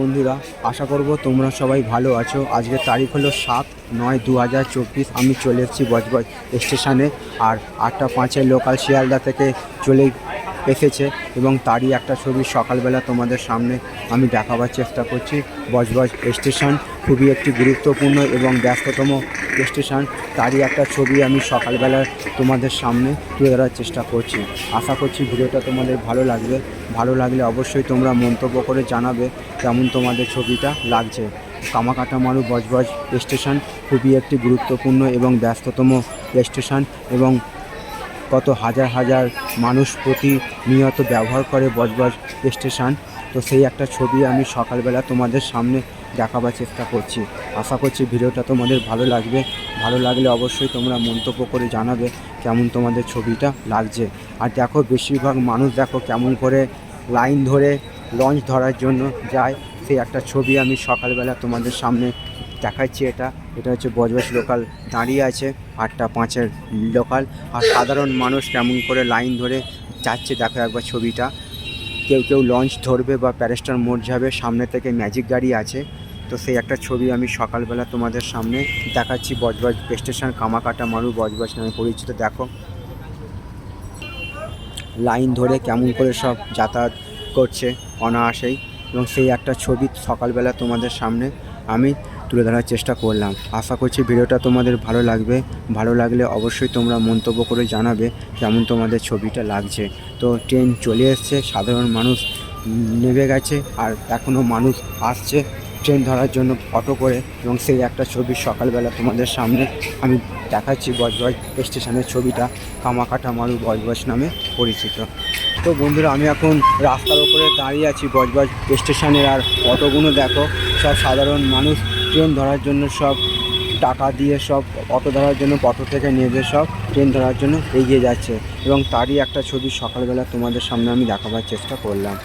বন্ধুরা, আশা করব তোমরা সবাই ভালো আছো। আজকের তারিখ হলো সাত নয় দু হাজার চব্বিশ। আমি চলে এসেছি বজবজ স্টেশনে। আর আটটা পাঁচের লোকাল শিয়ালদা থেকে চলে এসেছে এবং তারই একটা ছবি সকালবেলা তোমাদের সামনে আমি দেখাবার চেষ্টা করছি। বজবজ স্টেশন খুবই একটি গুরুত্বপূর্ণ এবং ব্যস্ততম স্টেশন। তারই একটা ছবি আমি সকালবেলা তোমাদের সামনে তুলে ধরার চেষ্টা করছি। আশা করছি ভিডিওটা তোমাদের ভালো লাগবে। ভালো লাগলে অবশ্যই তোমরা মন্তব্য করে জানাবে কেমন তোমাদের ছবিটা লাগছে। কামাকাটা মারু বজবজ স্টেশন খুবই একটি গুরুত্বপূর্ণ এবং ব্যস্ততম স্টেশন এবং কত হাজার হাজার মানুষ প্রতিনিয়ত ব্যবহার করে বজবজ স্টেশন। তো সেই একটা ছবি আমি সকালবেলা তোমাদের সামনে দেখাবার চেষ্টা করছি। আশা করছি ভিডিওটা তোমাদের ভালো লাগবে। ভালো লাগলে অবশ্যই তোমরা মন্তব্য করে জানাবে কেমন তোমাদের ছবিটা লাগছে। আর দেখো, বেশিরভাগ মানুষ দেখো কেমন করে লাইন ধরে লঞ্চ ধরার জন্য যায়। সেই একটা ছবি আমি সকালবেলা তোমাদের সামনে দেখাচ্ছি এটা। এটা হচ্ছে বজবজ লোকাল দাঁড়িয়ে আছে, আটটা পাঁচের লোকাল আর সাধারণ মানুষ কেমন করে লাইন ধরে যাচ্ছে, দেখো একবার ছবিটা। কেউ কেউ লঞ্চ ধরবে বা প্যারেস্টার মোড় যাবে, সামনে থেকে ম্যাজিক গাড়ি আছে। তো সেই একটা ছবি আমি সকালবেলা তোমাদের সামনে দেখাচ্ছি, বজবজ স্টেশন কামাকাটা মারু বজবজ নামে পরিচিত, দেখো। লাইন ধরে কেমন করে সব যাতায়াত করছে অনায়াসেই। এবং সেই একটা ছবি সকালবেলা তোমাদের সামনে আমি তুলে ধরার চেষ্টা করলাম। আশা করছি ভিডিওটা তোমাদের ভালো লাগবে। ভালো লাগলে অবশ্যই তোমরা মন্তব্য করে জানাবে কেমন তোমাদের ছবিটা লাগছে। তো ট্রেন চলে এসছে, সাধারণ মানুষ নেমে গেছে আর এখনও মানুষ আসছে ট্রেন ধরার জন্য অটো করে এবং সেই একটা ছবি সকালবেলা তোমাদের সামনে আমি দেখাচ্ছি বজবজ স্টেশনের ছবিটা কামাকাটা মারু বজবজ নামে পরিচিত। তো বন্ধুরা, আমি এখন রাস্তার উপরে দাঁড়িয়ে আছি বজবজ স্টেশনের আর অটোগুলো দেখো। সব সাধারণ মানুষ ট্রেন ধরার জন্য সব টাকা দিয়ে সব অটো ধরার জন্য, পথ থেকে নিজেদের সব ট্রেন ধরার জন্য এগিয়ে যাচ্ছে। এবং তারই একটা ছবি সকালবেলা তোমাদের সামনে আমি দেখাবার চেষ্টা করলাম।